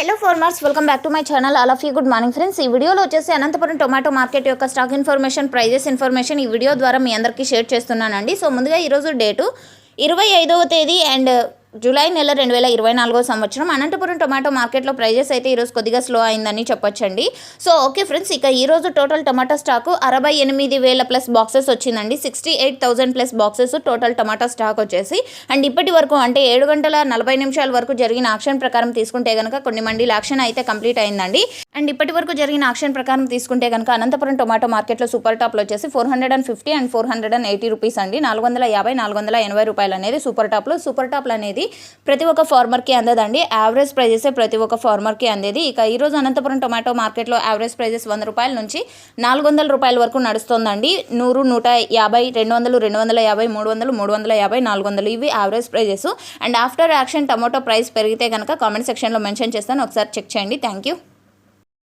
Hello farmers welcome back to my channel all of you good morning friends ఈ వీడియోలో వచ్చేసి Anantapuram tomato market యొక్క stock information prices information ఈ video ద్వారా మీ అందరికీ షేర్ చేస్తున్నానండి. సో ముందుగా ఈరోజు డేటు ఇరవై ఐదవ తేదీ అండ్ జూలై నెల రెండు వేల ఇరవై నాలుగో సంవత్సరం అనంతపురం టొమాటో మార్కెట్లో ప్రైజెస్ అయితే ఈరోజు కొద్దిగా స్లో అయిందని చెప్పొచ్చండి. సో ఓకే ఫ్రెండ్స్ ఇక ఈరోజు టోటల్ టమాటా స్టాకు అరవై ఎనిమిది వేల ప్లస్ బాక్సెస్ వచ్చిందండి. Sixty eight thousand plus boxes total tomato stock వచ్చేసి అండ్ ఇప్పటి వరకు అంటే ఏడు గంటల నలభై నిమిషాల వరకు జరిగిన ఆక్షన్ ప్రకారం తీసుకుంటే కనుక కొన్ని మండీల ఆక్షన్ అయితే కంప్లీట్ అయిందండి. అండ్ ఇప్పటి వరకు జరిగిన ఆక్షన్ ప్రకారం తీసుకుంటే కనుక అనంతపురం టొమాటో మార్కెట్లో సూపర్ టాప్లో వచ్చేసి four hundred and fifty and four hundred and eighty rupees అండి. నాలుగు వందల యాభై నాలుగు వందల ఎనభై రూపాయలు అనేది సూపర్ టాప్లో. సూపర్ టాప్లు అనేది ప్రతి ఒక్క ఫార్మర్కి అందదండి. యావరేజ్ ప్రైజెస్ ప్రతి ఒక్క ఫార్మర్కి అందేది. ఇక ఈరోజు అనంతపురం టొమాటో మార్కెట్లో యావరేజ్ ప్రైజెస్ వంద రూపాయల నుంచి నాలుగు వందల రూపాయల వరకు నడుస్తుందండి. నూరు నూట యాభై రెండు వందలు రెండు వందల యాభై మూడు వందలు మూడు వందల యాభై నాలుగు వందలు ఇవి average prices and after action tomato price పెరిగితే కనుక కామెంట్ సెక్షన్లో మెన్షన్ చేస్తాను. ఒకసారి చెక్ చేయండి. Thank you